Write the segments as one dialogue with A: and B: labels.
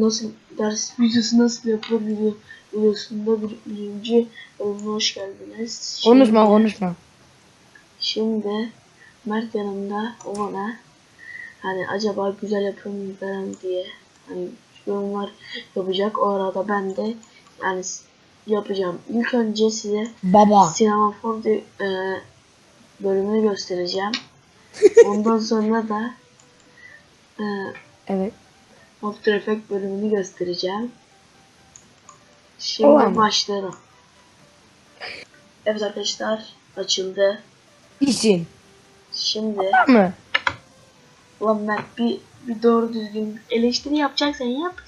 A: nasıl ders videosu nasıl yapılır video, videosunda bir, birinci bölümüne hoş geldiniz.
B: Konuşma
A: Şimdi-
B: konuşma.
A: Şimdi Mert yanımda o bana hani acaba güzel yapıyor muyum falan diye hani yorumlar yapacak. O arada ben de yani yapacağım. İlk önce size
B: Baba.
A: Sinema 4 e, bölümünü göstereceğim. Ondan sonra da e,
B: Evet.
A: After Effects bölümünü göstereceğim. Şimdi başlayalım. Evet arkadaşlar açıldı.
B: İşin.
A: Şimdi
B: Var mı?
A: Ulan Mert bir, bir doğru düzgün eleştiri yapacaksan yap.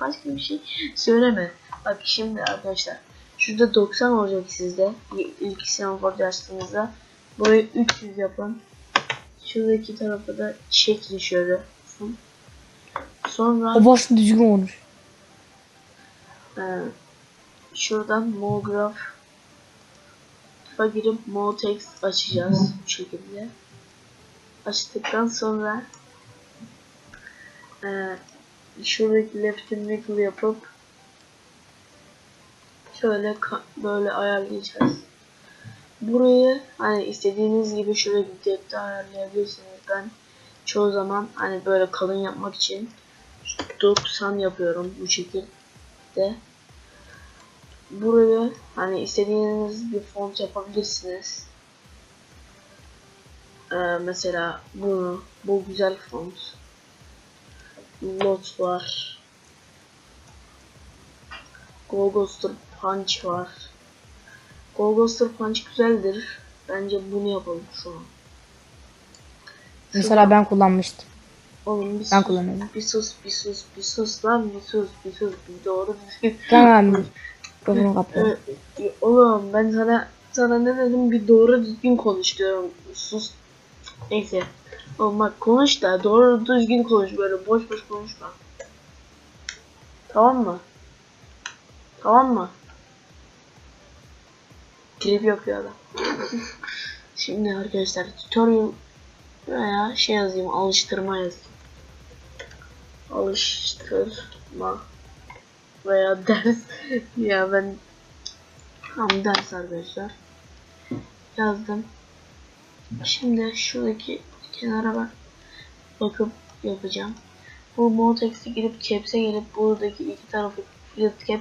A: Başka bir şey söyleme. Bak şimdi arkadaşlar. Şurada 90 olacak sizde. İlk semafor açtığınızda. Burayı 300 yapın. Şuradaki tarafa da çekin şöyle. Sonra
B: O başını düzgün konuş.
A: e, şuradan Mograph girip Motex açacağız bu şekilde. Açtıktan sonra e, şuradaki left nickel yapıp şöyle böyle ayarlayacağız. Burayı hani istediğiniz gibi şöyle bir depte ayarlayabilirsiniz. Ben çoğu zaman hani böyle kalın yapmak için 90 yapıyorum bu şekilde. Buraya hani istediğiniz bir font yapabilirsiniz. Ee, mesela bunu, bu güzel font. Lot var. Golgoster Punch var. Golgoster Punch güzeldir. Bence bunu yapalım şu an.
B: Mesela ben kullanmıştım.
A: Oğlum bir
B: Ben
A: sus,
B: kullanıyorum.
A: bir sus, bir sus, bir sus lan bir sus, bir sus, bir doğru düzgün.
B: Tamam. Mikrofonu kapat.
A: Ee, Oğlum ben sana sana ne dedim bir doğru düzgün konuş diyorum. Sus. Neyse. Oğlum bak konuş da doğru düzgün konuş böyle boş boş konuşma. Tamam mı? Tamam mı? Trip yapıyor adam. Şimdi arkadaşlar tutorial veya şey yazayım alıştırma yazayım. Alıştırma veya ders. Ya ben tam ders arkadaşlar. Yazdım. Şimdi şuradaki kenara bak bakıp yapacağım. Bu Moltex'e girip caps'e gelip buradaki iki tarafı flip cap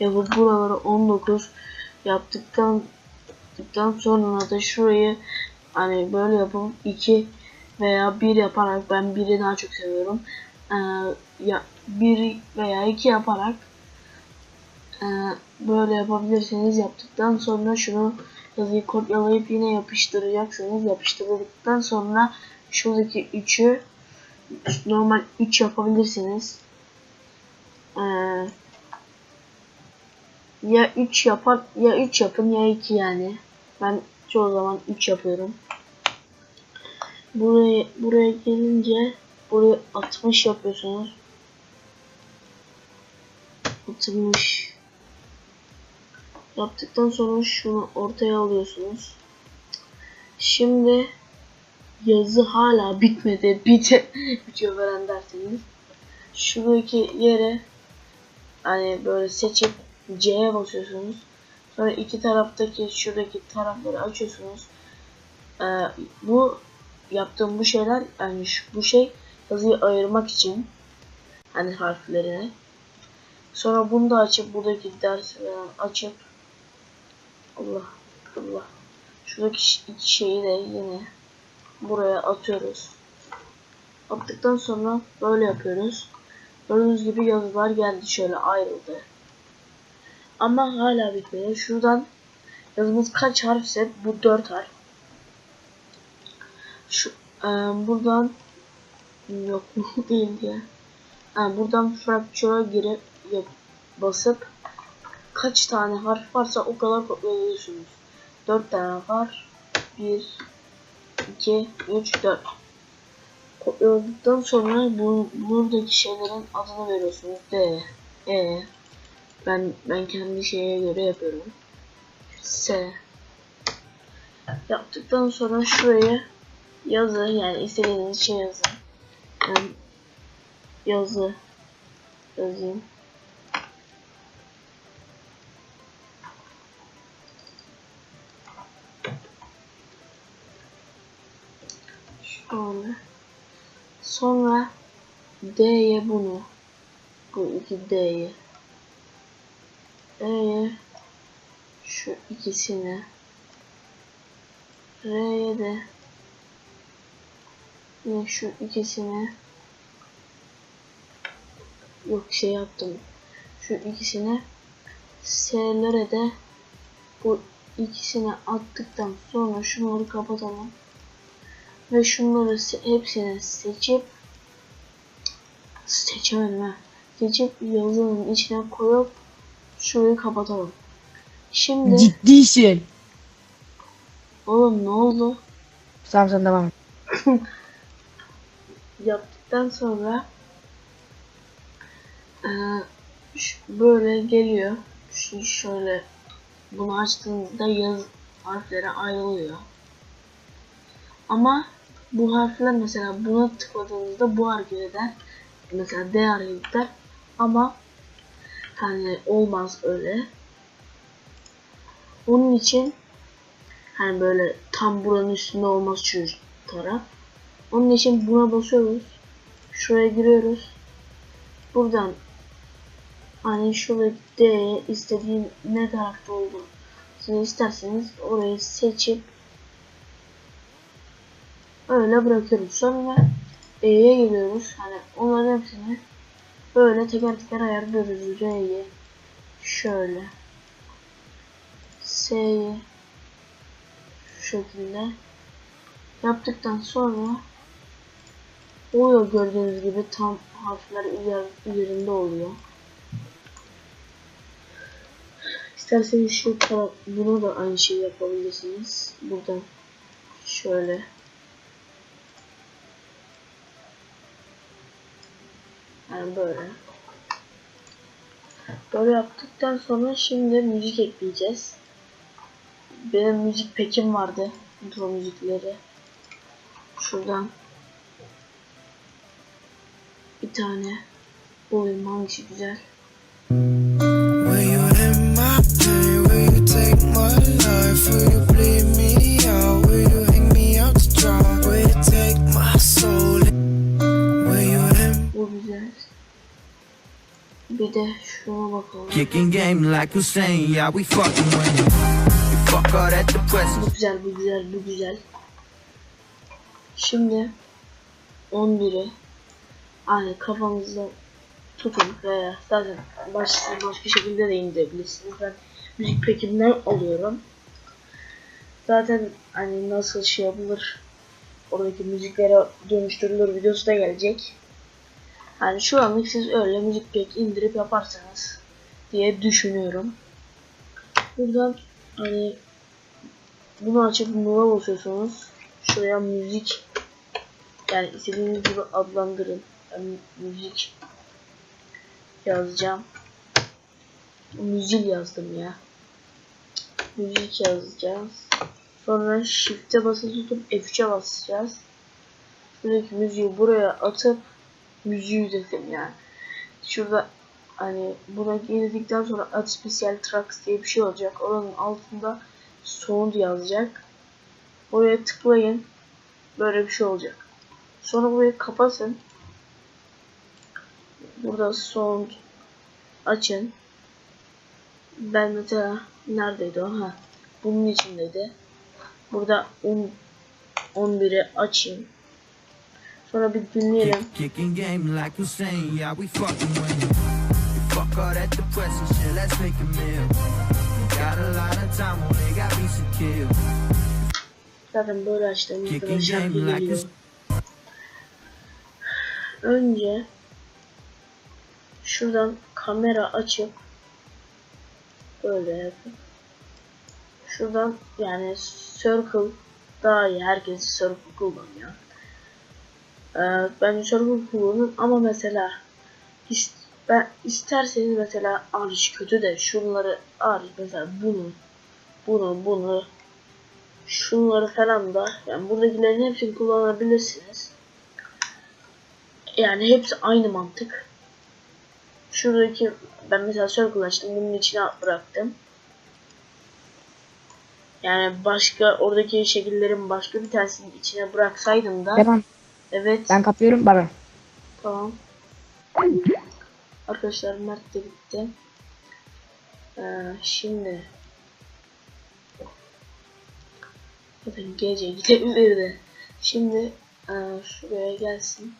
A: yapıp buraları 19 yaptıktan yaptıktan sonra da şurayı hani böyle yapıp 2 veya 1 yaparak ben 1'i daha çok seviyorum ee, ya 1 veya 2 yaparak ee, böyle yapabilirsiniz. Yaptıktan sonra şunu yazıyı kopyalayıp yine yapıştıracaksınız. Yapıştırdıktan sonra şuradaki 3'ü normal 3 yapabilirsiniz. Ee, ya 3 yapar ya 3 yapın ya 2 yani. Ben çoğu zaman 3 yapıyorum. Buraya buraya gelince buraya 60 yapıyorsunuz. 60 yaptıktan sonra şunu ortaya alıyorsunuz. Şimdi yazı hala bitmedi. Bite bitiyor veren derseniz. Şuradaki yere hani böyle seçip C'ye basıyorsunuz. Sonra iki taraftaki şuradaki tarafları açıyorsunuz. Ee, bu yaptığım bu şeyler yani şu, bu şey yazıyı ayırmak için hani harflerini. Sonra bunu da açıp buradaki falan açıp Allah Allah. Şuradaki iki şeyi de yine buraya atıyoruz. Attıktan sonra böyle yapıyoruz. Gördüğünüz gibi yazılar geldi şöyle ayrıldı. Ama hala bitmedi. Şuradan yazımız kaç harfse bu 4 harf. Şu e, buradan yok değil diye. Ha, buradan fracture'a girip basıp kaç tane harf varsa o kadar kopyalıyorsunuz. 4 tane var. 1 2 3 4 Kopyaladıktan sonra bu buradaki şeylerin adını veriyorsunuz. D E ben ben kendi şeye göre yapıyorum. S yaptıktan sonra şuraya yazı yani istediğiniz şey yazın. Yani yazı yazayım. Şöyle. Sonra D'ye bunu. Bu iki D'ye. E'ye şu ikisini. R'ye de yine şu ikisini yok şey yaptım. Şu ikisini S'lere de bu ikisini attıktan sonra şunları kapatalım. Ve şunları hepsini seçip seçemedim ha. Seçip yazının içine koyup şurayı kapatalım. Şimdi
B: Ciddisin.
A: oğlum ne oldu?
B: Tamam sen devam et.
A: Yaptıktan sonra ş- böyle geliyor. Şimdi şöyle bunu açtığınızda yaz harfleri ayrılıyor. Ama bu harfler mesela buna tıkladığınızda bu hareket eder. Mesela D hareket eder. Ama hani olmaz öyle. Onun için hani böyle tam buranın üstünde olmaz şu taraf. Onun için buna basıyoruz. Şuraya giriyoruz. Buradan hani şuradaki D'ye istediğin ne tarafta olduğunu siz isterseniz orayı seçip öyle bırakıyoruz. Sonra E'ye geliyoruz. Hani onların hepsini böyle teker teker ayarlıyoruz. R'ye şöyle S'ye şu şekilde yaptıktan sonra oluyor gördüğünüz gibi tam harfler üzer- üzerinde oluyor. İsterseniz şu taraf, bunu da aynı şeyi yapabilirsiniz. Buradan şöyle yani böyle böyle yaptıktan sonra şimdi müzik ekleyeceğiz. Benim müzik pekim vardı. Intro müzikleri. Şuradan bir tane bulayım hangisi güzel. Bu güzel. Bir de şuna bakalım.
C: Kicking game like Hussein, yeah, we fucking winning. We fuck all that depressing.
A: Bu güzel, bu güzel, bu güzel. Şimdi 11'i aynı kafanızda tutun veya zaten başka, başka şekilde de indirebilirsiniz. Ben müzik pekimden alıyorum. Zaten hani nasıl şey yapılır oradaki müziklere dönüştürülür videosu da gelecek. Hani şu anlık siz öyle müzik pek indirip yaparsanız diye düşünüyorum. Buradan hani bunu açıp nova basıyorsunuz. Şuraya müzik yani istediğiniz gibi adlandırın. Müzik yazacağım. Müzik yazdım ya. Müzik yazacağız. Sonra shift'e basılı tutup F3'e basacağız. Şuradaki müziği buraya atıp müziği üzetim yani. Şurada hani buna girdikten sonra Add Special Tracks diye bir şey olacak. Oranın altında sound yazacak. Oraya tıklayın. Böyle bir şey olacak. Sonra burayı kapatın. Burada sound açın. Ben mesela neredeydi o? Ha. Bunun içindeydi. Burada 10 11'i açayım. Sonra bir dinleyelim. Zaten böyle
C: this.
A: Önce şuradan kamera açıp böyle yapıp şuradan yani circle daha iyi herkes circle kullanıyor. Ee, ben circle kullanırım ama mesela is- ben isterseniz mesela hariç kötü de şunları hariç mesela bunu bunu bunu şunları falan da yani buradakilerin hepsini kullanabilirsiniz. Yani hepsi aynı mantık. Şuradaki ben mesela circle açtım bunun içine bıraktım. Yani başka oradaki şekillerin başka bir tanesinin içine bıraksaydım da
B: Devam.
A: evet
B: Ben kapıyorum. Bay.
A: tamam. Arkadaşlar Mert de bitti. Ee, şimdi zaten gece gidebilirdi. Şimdi e, şuraya gelsin.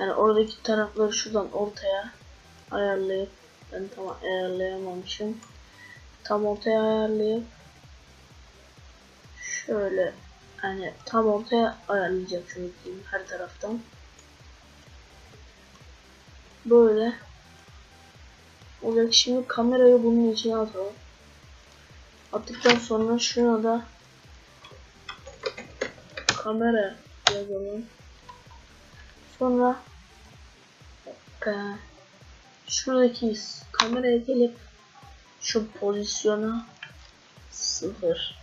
A: Yani oradaki tarafları şuradan ortaya ayarlayıp ben tam ayarlayamamışım. Tam ortaya ayarlayıp şöyle hani tam ortaya ayarlayacağım şunu her taraftan. Böyle olacak. Şimdi kamerayı bunun içine atalım. Attıktan sonra şuna da kamera yazalım. Sonra e, şuradaki kameraya gelip şu pozisyona sıfır.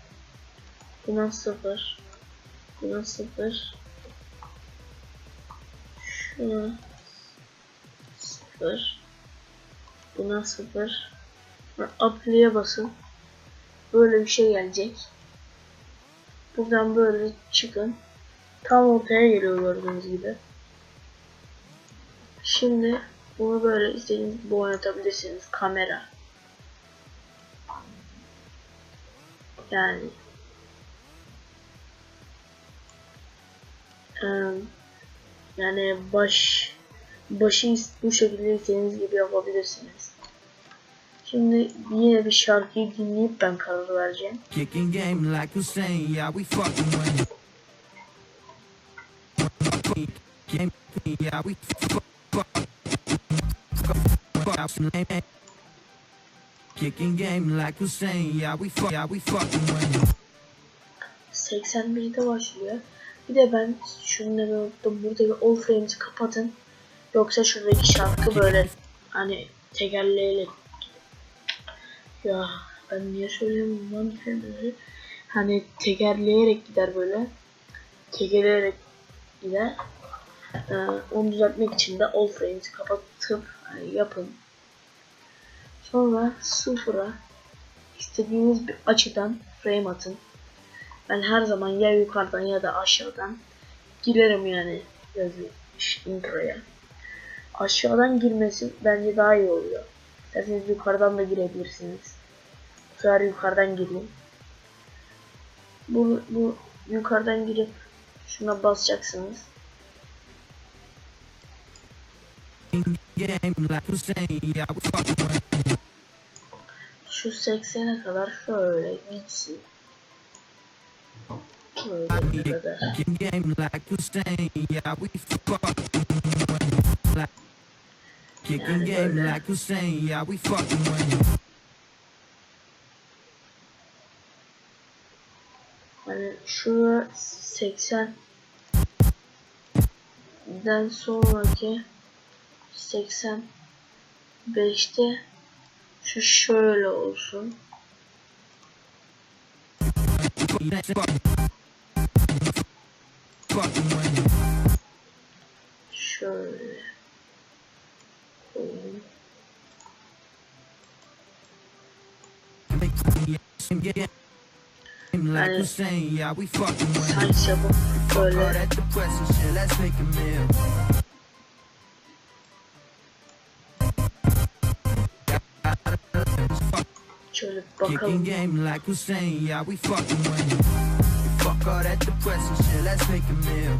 A: Buna sıfır. Buna sıfır. Şuna sıfır. Buna sıfır. Apply'e basın. Böyle bir şey gelecek. Buradan böyle çıkın. Tam ortaya geliyor gördüğünüz gibi Şimdi bunu böyle istediğiniz gibi oynatabilirsiniz. Kamera. Yani yani baş başı bu şekilde istediğiniz gibi yapabilirsiniz. Şimdi yine bir şarkıyı dinleyip ben karar vereceğim.
C: Fuck, fuck, fuck, Kicking game like Hussein, yeah, we fuck, yeah, we fucking winning.
A: 81'de başlıyor. Bir de ben şunları unuttum. Buradaki all frames'i kapatın. Yoksa şuradaki şarkı böyle hani tekerleğiyle ya ben niye söyleyeyim lan kendimi hani tekerleyerek gider böyle tekerleyerek gider ee, onu düzeltmek için de all frames'i kapatıp hani yapın sonra sıfıra istediğiniz bir açıdan frame atın ben her zaman ya yukarıdan ya da aşağıdan girerim yani yazı introya. Aşağıdan girmesi bence daha iyi oluyor. İsterseniz yukarıdan da girebilirsiniz. Bu sefer yukarıdan gireyim. Bu, bu yukarıdan girip şuna basacaksınız.
C: Game like Hussein, yeah, we fucking.
A: Şu 80'e kadar şöyle gitsin. Böyle kadar.
C: Game like Hussein, yeah, we fucking winning.
A: Hani şurada 80 den sonraki 85'te şu şöyle olsun. Şöyle.
C: winning.
A: Saç yapıp böyle
C: that depressing shit, let's make a meal.
A: şöyle
C: Kicking game like Hussein, yeah, we fucking winning. Fuck all that depressing shit, let's make a meal.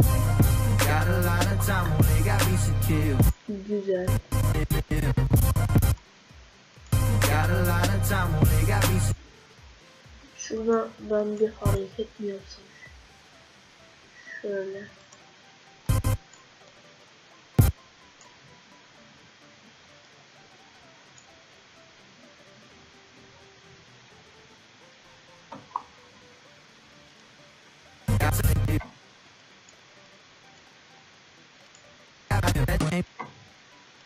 C: Got a lot of time, only got me to kill.
A: Güzel.
C: Got a lot of time, only got me to
A: Şurada ben bir hareket mi yapsam? Şöyle.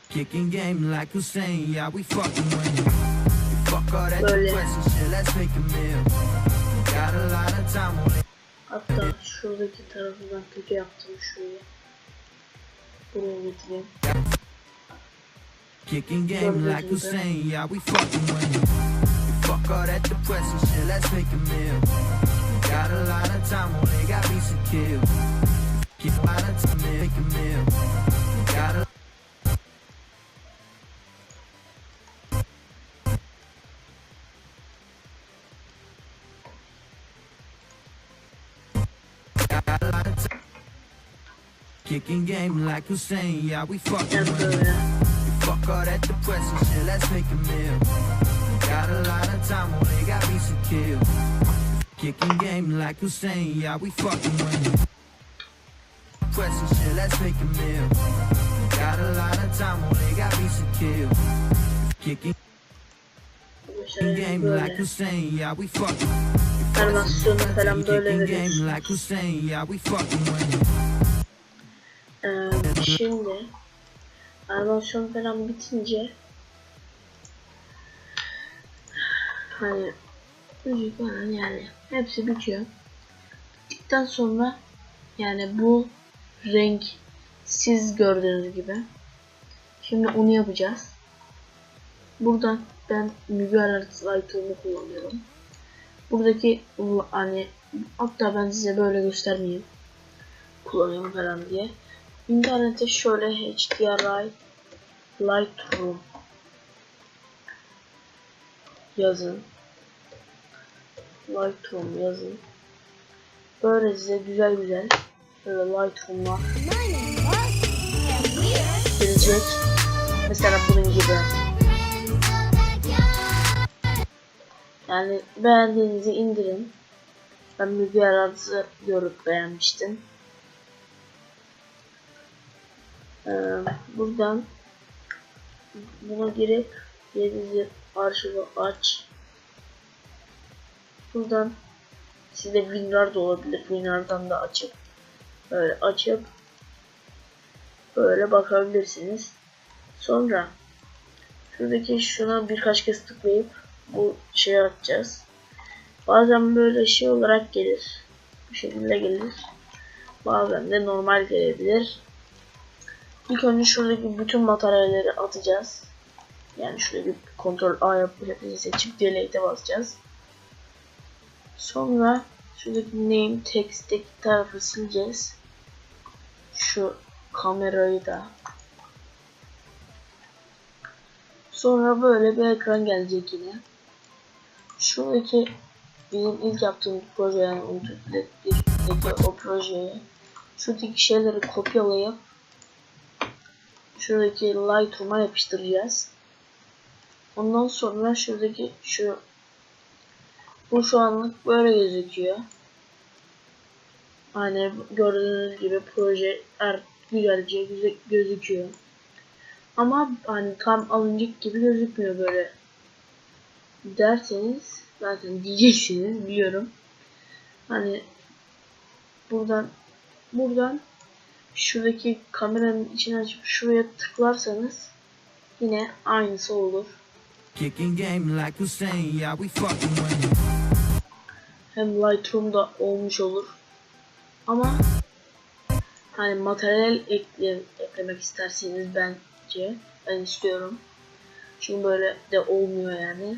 C: Kicking game like Hussein, yeah, we fucking winning. Fuck all that depressing shit, let's make a meal. Got a lot of time, only
A: Hatta şuradaki tarafından kötü yaptım şuraya. Buraya getireyim.
C: Kicking game like Hussein, yeah, we fucking winning. Fuck all that depressing shit, let's make a meal. Got a lot of time, only got me to kill. Keep a lot of time, make a meal. Got a lot of time. Kicking game like Hussein, yeah, we fucking winning. Fuck all that depressing shit, let's make a meal. Got a lot of time, only got me to kill. Kicking game like Hussein, yeah, we fucking winning. Depressing shit, let's make a meal. Got a lot of time, only got me to kill. Kicking game like. Hussein, yeah, we fucking
A: Animasyonu falan böyle
C: winning.
A: Ee, şimdi animasyon falan bitince hani müzik falan yani hepsi bitiyor. Bittikten sonra yani bu renk siz gördüğünüz gibi şimdi onu yapacağız. Buradan ben Müger Lightroom'u kullanıyorum. Buradaki hani hatta ben size böyle göstermeyeyim kullanıyorum falan diye. İnternete şöyle HDRI Lightroom yazın. Lightroom yazın. Böyle size güzel güzel böyle Lightroom'lar gelecek. Mesela bunun gibi. Yani beğendiğinizi indirin. Ben Müge Araz'ı görüp beğenmiştim. Ee, buradan buna girip yedizi arşivi aç. Buradan size WinRAR da olabilir. WinRAR'dan da açıp böyle açıp böyle bakabilirsiniz. Sonra şuradaki şuna birkaç kez tıklayıp bu şeyi açacağız. Bazen böyle şey olarak gelir. Bu şekilde gelir. Bazen de normal gelebilir. İlk önce şuradaki bütün materyalleri atacağız. Yani şuradaki kontrol A yapıp hepsini seçip delete'e basacağız. Sonra şuradaki name text'teki tarafı sileceğiz. Şu kamerayı da. Sonra böyle bir ekran gelecek yine. Şuradaki bizim ilk yaptığımız proje yani Unuted'deki o projeyi şuradaki şeyleri kopyalayıp şuradaki Lightroom'a yapıştıracağız. Ondan sonra şuradaki şu bu şu anlık böyle gözüküyor. Hani gördüğünüz gibi proje er, güzelce güzel gözüküyor. Ama hani tam alınacak gibi gözükmüyor böyle. Derseniz zaten diyeceksiniz biliyorum. Hani buradan buradan şuradaki kameranın içine açıp şuraya tıklarsanız yine aynısı olur.
C: Kicking game like Hussein, yeah, we fucking winning.
A: Hem Lightroom'da olmuş olur. Ama hani materyal ekle, eklemek isterseniz bence ben istiyorum. Çünkü böyle de olmuyor yani.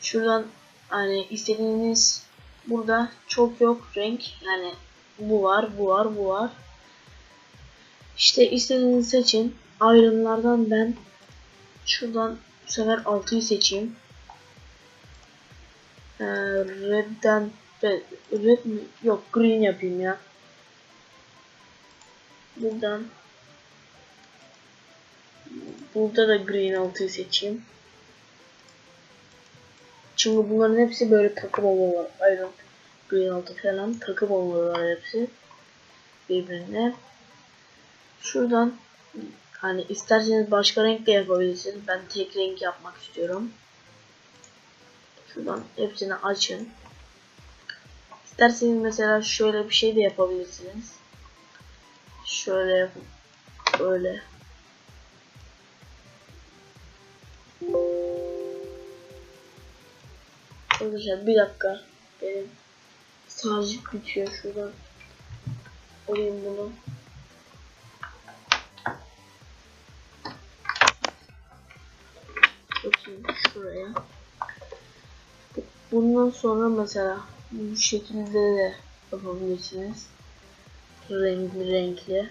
A: Şuradan hani istediğiniz burada çok yok renk yani bu var bu var bu var. İşte istediğinizi seçin. Ayrımlardan ben şuradan bu sefer 6'yı seçeyim. Ee, red'den red? Yok green yapayım ya. Buradan Burada da green 6'yı seçeyim. Çünkü bunların hepsi böyle takım olmalı. Iron green 6 falan takım olmalılar hepsi. Birbirine. Şuradan hani isterseniz başka renk de yapabilirsiniz. Ben tek renk yapmak istiyorum. Şuradan hepsini açın. İsterseniz mesela şöyle bir şey de yapabilirsiniz. Şöyle. Böyle. Arkadaşlar bir dakika. Benim sağcık bitiyor şuradan. Alayım bunu. Şimdi şuraya. Bundan sonra mesela bu şekilde de yapabilirsiniz. Renkli renkli.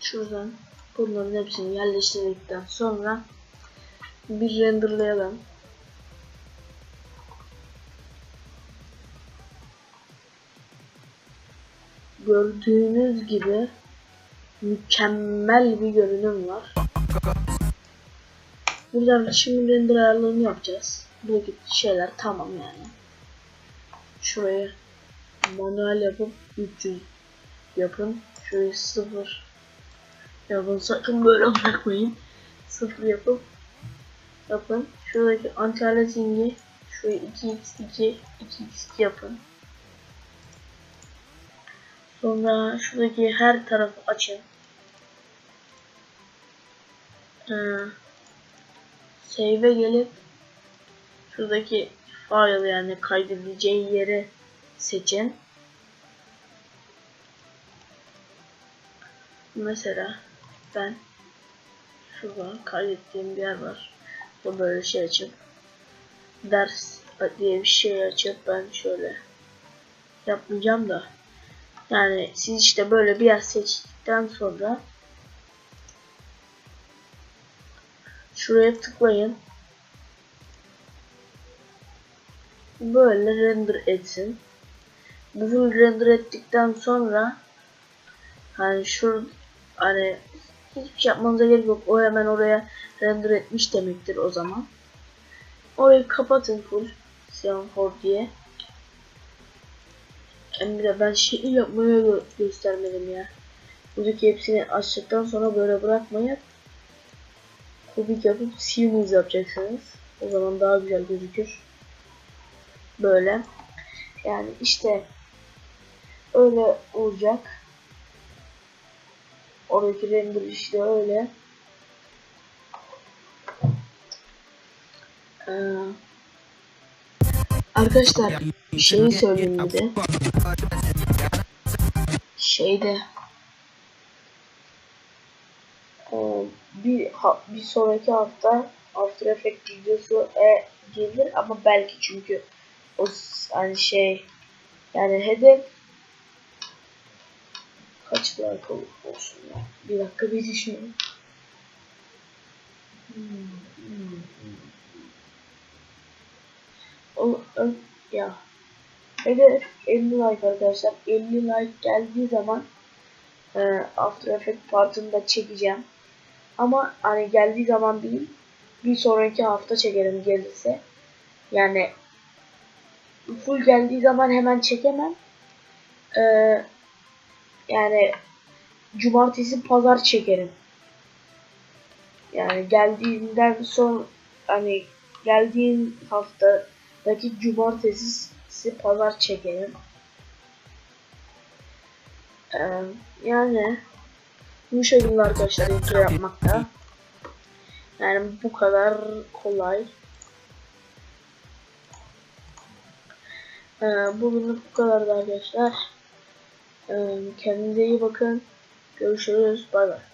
A: Şuradan bunların hepsini yerleştirdikten sonra bir renderlayalım. Gördüğünüz gibi mükemmel bir görünüm var. Buradan şimdi render ayarlarını yapacağız. Buradaki şeyler tamam yani. Şuraya manuel yapıp 300 yapın. Şurayı 0 yapın. Sakın böyle bırakmayın. 0 yapıp yapın. Şuradaki anti-aliasing'i şurayı 2x2 2x2 yapın. Sonra şuradaki her tarafı açın. Ee, save'e gelip şuradaki file yani kaydedeceği yeri seçin. Mesela ben şurada kaydettiğim bir yer var. Bu böyle şey açıp ders diye bir şey açıp ben şöyle yapmayacağım da yani siz işte böyle bir yer seçtikten sonra şuraya tıklayın. Böyle render etsin. Bu full render ettikten sonra hani şu hani hiçbir şey yapmanıza gerek yok. O hemen oraya render etmiş demektir o zaman. Orayı kapatın full. Siyah for diye. Hem de ben şey yapmaya gö göstermedim ya. Buradaki hepsini açtıktan sonra böyle bırakmayıp kubik yapıp siyuniz yapacaksınız. O zaman daha güzel gözükür. Böyle. Yani işte öyle olacak. Oradaki render işte öyle. Ee, arkadaşlar bir şey söyleyeyim bir de. Şeyde ee, bir ha, bir sonraki hafta After Effects videosu e, gelir ama belki çünkü o hani şey yani hedef kaç like ol- olsun ya bir dakika bir düşünün Hmm, hmm, hmm. Ya. Hedef 50 like arkadaşlar. 50 like geldiği zaman e, After Effects partını da çekeceğim. Ama hani geldiği zaman değil bir sonraki hafta çekerim gelirse. Yani full geldiği zaman hemen çekemem. Ee, yani cumartesi pazar çekerim. Yani geldiğinden son hani geldiğin haftadaki cumartesi pazar çekerim Ee, yani bu şekilde arkadaşlar intro yapmakta. Yani bu kadar kolay. Ee, bugünlük bu kadardı arkadaşlar. Ee, kendinize iyi bakın. Görüşürüz. Bay bay.